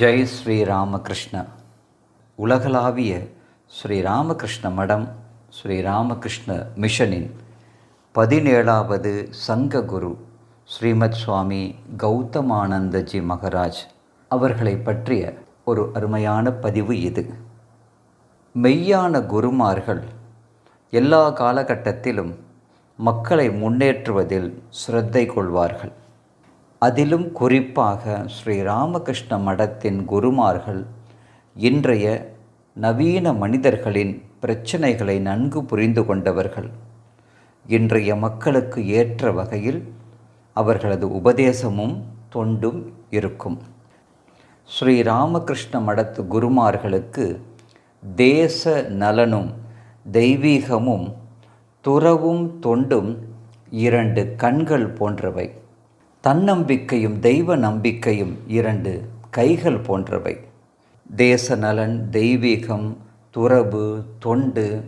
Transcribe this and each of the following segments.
ஜெய் ஸ்ரீ ராமகிருஷ்ண உலகளாவிய ஸ்ரீ ராமகிருஷ்ண மடம் ஸ்ரீ ராமகிருஷ்ண மிஷனின் பதினேழாவது சங்க குரு ஸ்ரீமத் சுவாமி கௌதமானந்தஜி மகராஜ் அவர்களை பற்றிய ஒரு அருமையான பதிவு இது. மெய்யான குருமார்கள் எல்லா காலகட்டத்திலும் மக்களை முன்னேற்றுவதில் சிரத்தை கொள்வார்கள். அதிலும் குறிப்பாக ஸ்ரீ ராமகிருஷ்ண மடத்தின் குருமார்கள் இன்றைய நவீன மனிதர்களின் பிரச்சனைகளை நன்கு புரிந்து கொண்டவர்கள். இன்றைய மக்களுக்கு ஏற்ற வகையில் அவர்களது உபதேசமும் தொண்டும் இருக்கும். ஸ்ரீ ராமகிருஷ்ண மடத்து குருமார்களுக்கு தேச நலனும் தெய்வீகமும் துறவும் தொண்டும் இரண்டு கண்கள் போன்றவை. தன்னம்பிக்கையும் தெய்வ நம்பிக்கையும் இரண்டு கைகள் போன்றவை. தேச நலன் தெய்வீகம் துறவு தொண்டு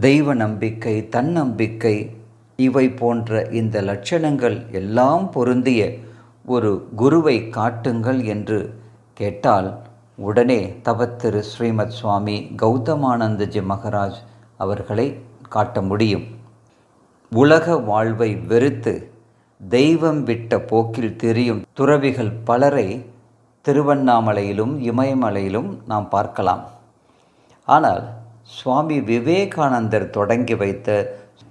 தெய்வ நம்பிக்கை தன்னம்பிக்கை இவை போன்ற இந்த லட்சணங்கள் எல்லாம் பொருந்திய ஒரு குருவை காட்டுங்கள் என்று கேட்டால் உடனே தவத்திரு ஸ்ரீமத் சுவாமி கௌதமானந்தஜி மகராஜ் அவர்களை காட்ட முடியும். உலக வாழ்வை வெறுத்து தெய்வம் விட்ட போக்கில் தெரியும் துறவிகள் பலரை திருவண்ணாமலையிலும் இமயமலையிலும் நாம் பார்க்கலாம். ஆனால் சுவாமி விவேகானந்தர் தொடங்கி வைத்த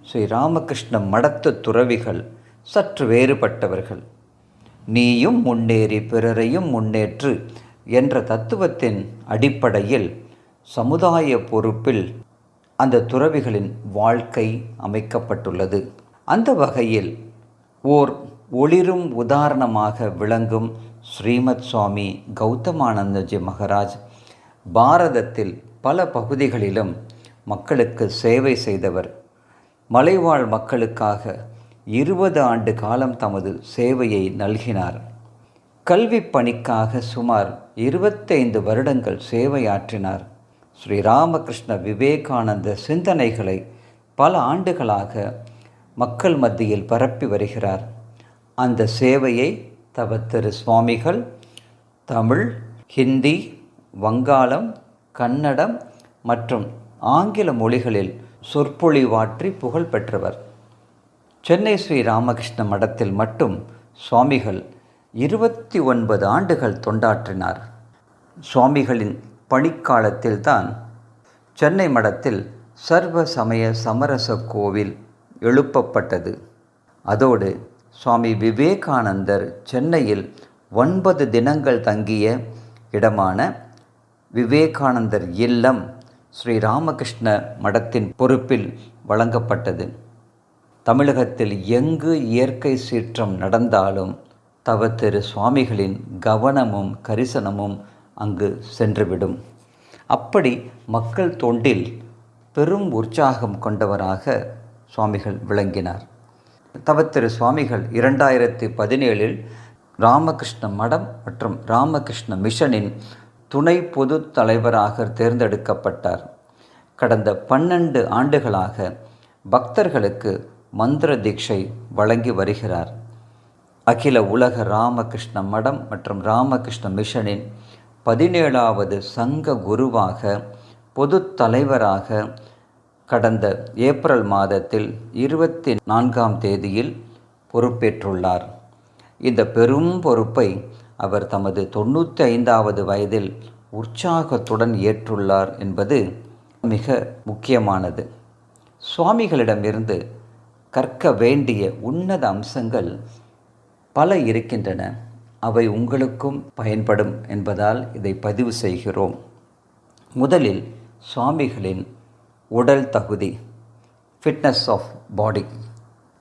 ஸ்ரீ ராமகிருஷ்ண மடத்து துறவிகள் சற்று வேறுபட்டவர்கள். நீயும் முன்னேறி பிறரையும் முன்னேற்று என்ற தத்துவத்தின் அடிப்படையில் சமுதாய பொறுப்பில் அந்த துறவிகளின் வாழ்க்கை அமைக்கப்பட்டுள்ளது. அந்த வகையில் ஓர் ஒளிரும் உதாரணமாக விளங்கும் ஸ்ரீமத் சுவாமி கௌதமானந்தஜி மகராஜ் பாரதத்தில் பல பகுதிகளிலும் மக்களுக்கு சேவை செய்தவர். மலைவாழ் மக்களுக்காக இருபது ஆண்டு காலம் தமது சேவையை நல்கினார். கல்வி பணிக்காக சுமார் இருபத்தைந்து வருடங்கள் சேவையாற்றினார். ஸ்ரீ ராமகிருஷ்ண விவேகானந்த சிந்தனைகளை பல ஆண்டுகளாக மக்கள் மத்தியில் பரப்பி வருகிறார். அந்த சேவையை தவத்திரு சுவாமிகள் தமிழ் ஹிந்தி வங்காளம் கன்னடம் மற்றும் ஆங்கில மொழிகளில் சொற்பொழிவாற்றி புகழ் பெற்றவர். சென்னை ஸ்ரீ ராமகிருஷ்ண மடத்தில் மட்டும் சுவாமிகள் இருபத்தி ஒன்பது ஆண்டுகள் தொண்டாற்றினார். சுவாமிகளின் பணிக்காலத்தில்தான் சென்னை மடத்தில் சர்வ சமய சமரச கோவில் எழுப்பப்பட்டது. அதோடு சுவாமி விவேகானந்தர் சென்னையில் ஒன்பது தினங்கள் தங்கிய இடமான விவேகானந்தர் இல்லம் ஸ்ரீ ராமகிருஷ்ண மடத்தின் பொறுப்பில் வழங்கப்பட்டது. தமிழகத்தில் எங்கு இயற்கை சீற்றம் நடந்தாலும் தவத்திரு சுவாமிகளின் கவனமும் கரிசனமும் அங்கு சென்றுவிடும். அப்படி மக்கள் தொண்டில் பெரும் உற்சாகம் கொண்டவராக சுவாமிகள் விளங்கினார். தவத்திரு சுவாமிகள் இரண்டாயிரத்தி பதினேழில் ராமகிருஷ்ண மடம் மற்றும் ராமகிருஷ்ண மிஷனின் துணை பொது தலைவராக தேர்ந்தெடுக்கப்பட்டார். கடந்த பன்னெண்டு ஆண்டுகளாக பக்தர்களுக்கு மந்திர தீட்சை வழங்கி வருகிறார். அகில உலக ராமகிருஷ்ண மடம் மற்றும் ராமகிருஷ்ண மிஷனின் பதினேழாவது சங்க குருவாக பொது தலைவராக கடந்த ஏப்ரல் மாதத்தில் இருபத்தி நான்காம் தேதியில் பொறுப்பேற்றுள்ளார். இந்த பெரும் பொறுப்பை அவர் தமது தொண்ணூற்றி ஐந்தாவது வயதில் உற்சாகத்துடன் ஏற்றுள்ளார் என்பது மிக முக்கியமானது. சுவாமிகளிடமிருந்து கற்க வேண்டிய உன்னத அம்சங்கள் பல இருக்கின்றன. அவை உங்களுக்கும் பயன்படும் என்பதால் இதை பதிவு செய்கிறோம். முதலில் சுவாமிகளின் உடல் தகுதி ஃபிட்னஸ் ஆஃப் பாடி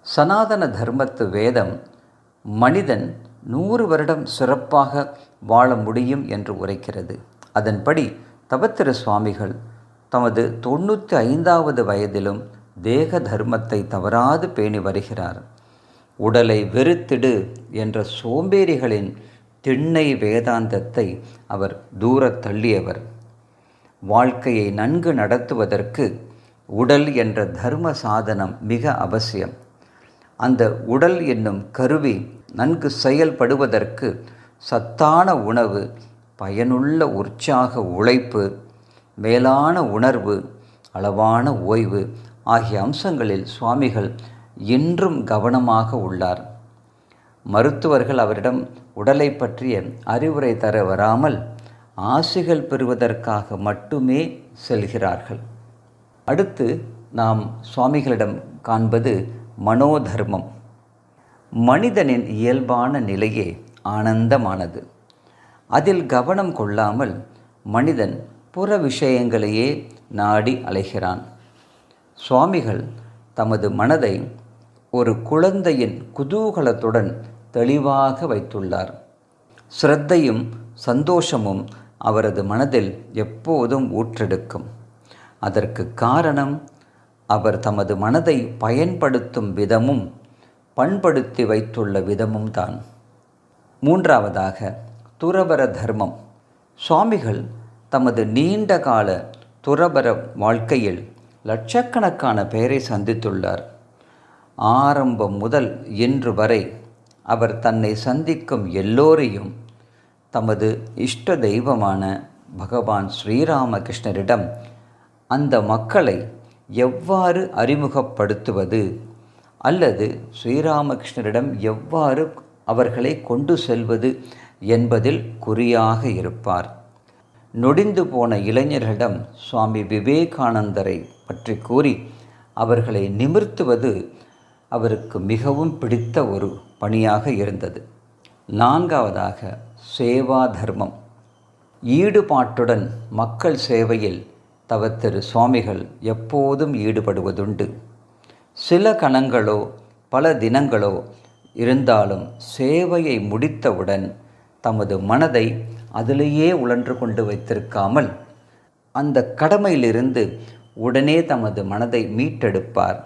சனாதன தர்மத்து வேதம் மனிதன் நூறு வருடம் சிறப்பாக வாழ முடியும் என்று உரைக்கிறது. அதன்படி தபத்திர சுவாமிகள் தமது தொண்ணூற்றி ஐந்தாவது வயதிலும் தேக தர்மத்தை தவறாது பேணி வருகிறார். உடலை வெறுத்திடு என்ற சோம்பேறிகளின் திண்ணை வேதாந்தத்தை அவர் தூரத் தள்ளியவர். வாழ்க்கையை நன்கு நடத்துவதற்கு உடல் என்ற தர்ம சாதனம் மிக அவசியம். அந்த உடல் என்னும் கருவி நன்கு செயல்படுவதற்கு சத்தான உணவு பயனுள்ள உற்சாக உழைப்பு மேலான உணர்வு அளவான ஓய்வு ஆகிய அம்சங்களில் சுவாமிகள் இன்றும் கவனமாக உள்ளார். மருத்துவர்கள் அவரிடம் உடலை பற்றிய அறிவுரை தர வராமல் ஆசிகள் பெறுவதற்காக மட்டுமே செல்கிறார்கள். அடுத்து நாம் சுவாமிகளிடம் காண்பது மனோதர்மம். மனிதனின் இயல்பான நிலையே ஆனந்தமானது. அதில் கவனம் கொள்ளாமல் மனிதன் புற விஷயங்களையே நாடி அலைகிறான். சுவாமிகள் தமது மனதை ஒரு குழந்தையின் குதூகலத்துடன் தெளிவாக வைத்துள்ளார். ஸ்ரத்தையும் சந்தோஷமும் அவரது மனதில் எப்போதும் ஊற்றெடுக்கும். அதற்கு காரணம் அவர் தமது மனதை பயன்படுத்தும் விதமும் பண்படுத்தி வைத்துள்ள விதமும் தான். மூன்றாவதாக துறவர தர்மம். சுவாமிகள் தமது நீண்ட கால துறவர வாழ்க்கையில் லட்சக்கணக்கான பெயரை சந்தித்துள்ளார். ஆரம்பம் முதல் இன்று வரை அவர் தன்னை சந்திக்கும் எல்லோரையும் தமது இஷ்ட தெய்வமான பகவான் ஸ்ரீராமகிருஷ்ணரிடம் அந்த மக்களை எவ்வாறு அறிமுகப்படுத்துவது? அல்லது ஸ்ரீராமகிருஷ்ணரிடம் எவ்வாறு அவர்களை கொண்டு செல்வது என்பதில் குறியாக இருப்பார். நொடிந்து போன இளைஞர்களிடம் சுவாமி விவேகானந்தரை பற்றி கூறி அவர்களை நிமிர்த்துவது அவருக்கு மிகவும் பிடித்த ஒரு பணியாக இருந்தது. நான்காவதாக சேவா தர்மம் ஈடுபாட்டுடன் மக்கள் சேவையில் தவத்திரு சுவாமிகள் எப்போதும் ஈடுபடுவதுண்டு. சில கணங்களோ பல தினங்களோ இருந்தாலும் சேவையை முடித்தவுடன் தமது மனதை அதிலேயே உழன்று கொண்டு வைத்திருக்காமல் அந்த கடமையிலிருந்து உடனே தமது மனதை மீட்டெடுப்பார்.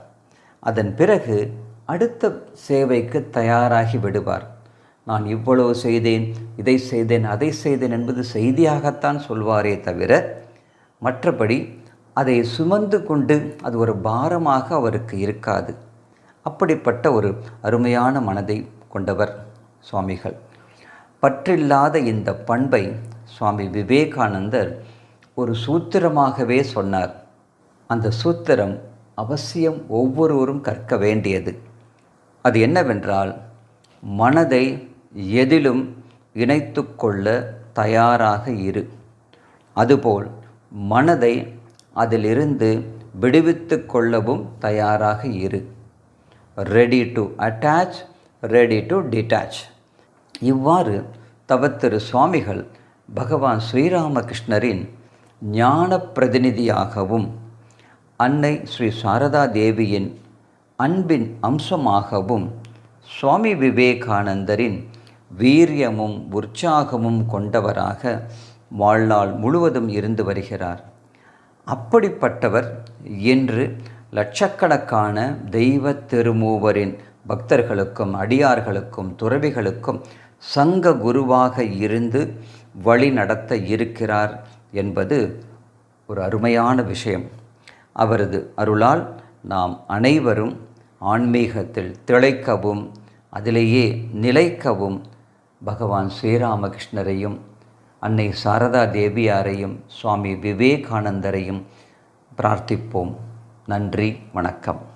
அதன் பிறகு அடுத்த சேவைக்கு தயாராகி விடுவார். நான் இவ்வளவு செய்தேன் இதை செய்தேன் அதை செய்தேன் என்பது செய்தியாகத்தான் சொல்வாரே தவிர மற்றபடி அதை சுமந்து கொண்டு அது ஒரு பாரமாக அவருக்கு இருக்காது. அப்படிப்பட்ட ஒரு அருமையான மனதை கொண்டவர் சுவாமிகள். பற்றில்லாத இந்த பண்பை சுவாமி விவேகானந்தர் ஒரு சூத்திரமாகவே சொன்னார். அந்த சூத்திரம் அவசியம் ஒவ்வொருவரும் கற்க வேண்டியது. அது என்னவென்றால் மனதை எதிலும் இணைத்து கொள்ள தயாராக இரு. அதுபோல் மனதை அதிலிருந்து விடுவித்து கொள்ளவும் தயாராக இரு. Ready to attach ready to detach இவ்வாறு தவத்திரு சுவாமிகள் பகவான் ஸ்ரீராமகிருஷ்ணரின் ஞான பிரதிநிதியாகவும் அன்னை ஸ்ரீ சாரதா தேவியின் அன்பின் அம்சமாகவும் சுவாமி விவேகானந்தரின் வீரியமும் உற்சாகமும் கொண்டவராக வாழ்நாள் முழுவதும் இருந்து வருகிறார். அப்படிப்பட்டவர் இன்று லட்சக்கணக்கான தெய்வ திருமூவரின் பக்தர்களுக்கும் அடியார்களுக்கும் துறவிகளுக்கும் சங்க குருவாக இருந்து வழி நடத்த இருக்கிறார் என்பது ஒரு அருமையான விஷயம். அவரது அருளால் நாம் அனைவரும் ஆன்மீகத்தில் திளைக்கவும் அதிலேயே நிலைக்கவும் பகவான் ஸ்ரீராமகிருஷ்ணரையும் அன்னை சாரதா தேவியாரையும் சுவாமி விவேகானந்தரையும் பிரார்த்திப்போம். நன்றி வணக்கம்.